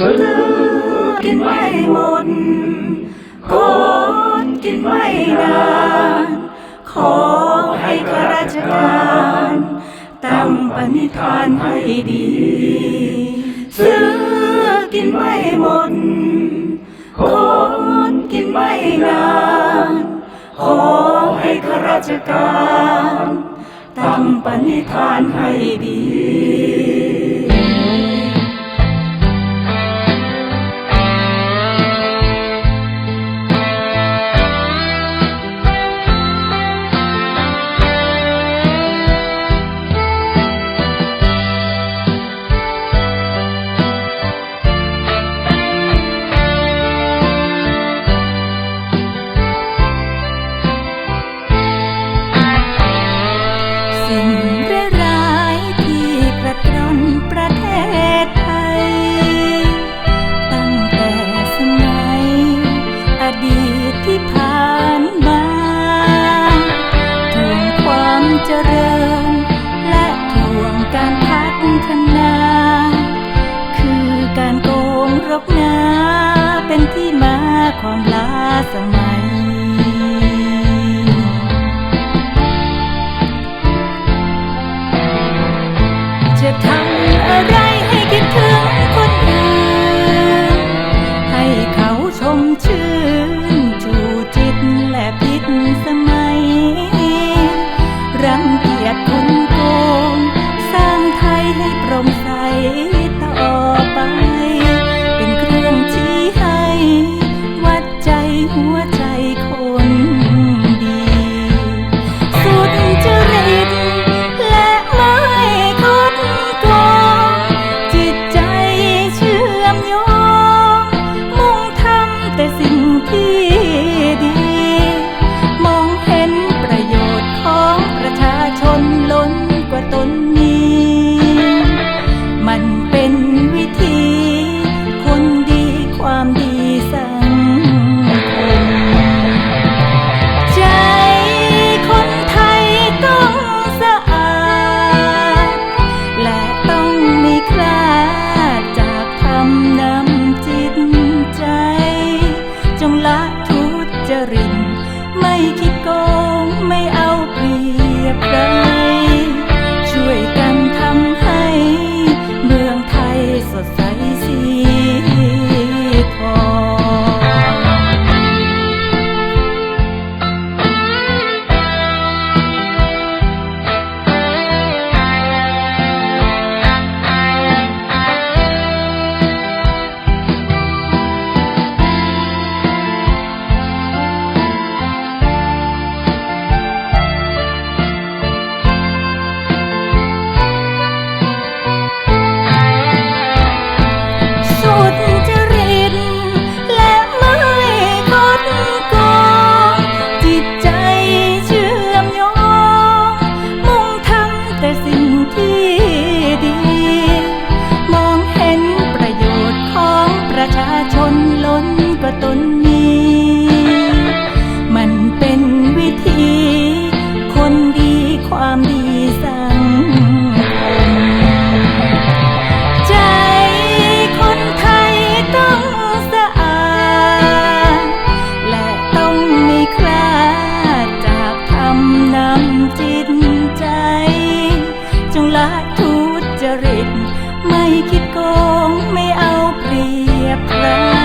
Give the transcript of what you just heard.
ซื้อกินไม่หมดโกดกินไม่นาน ขอให้ข้าราชการตั้งปณิธานให้ดี ซื้อกินไม่หมดโกดกินไม่นาน ขอให้ข้าราชการตั้งปณิธานให้ดี jamás. na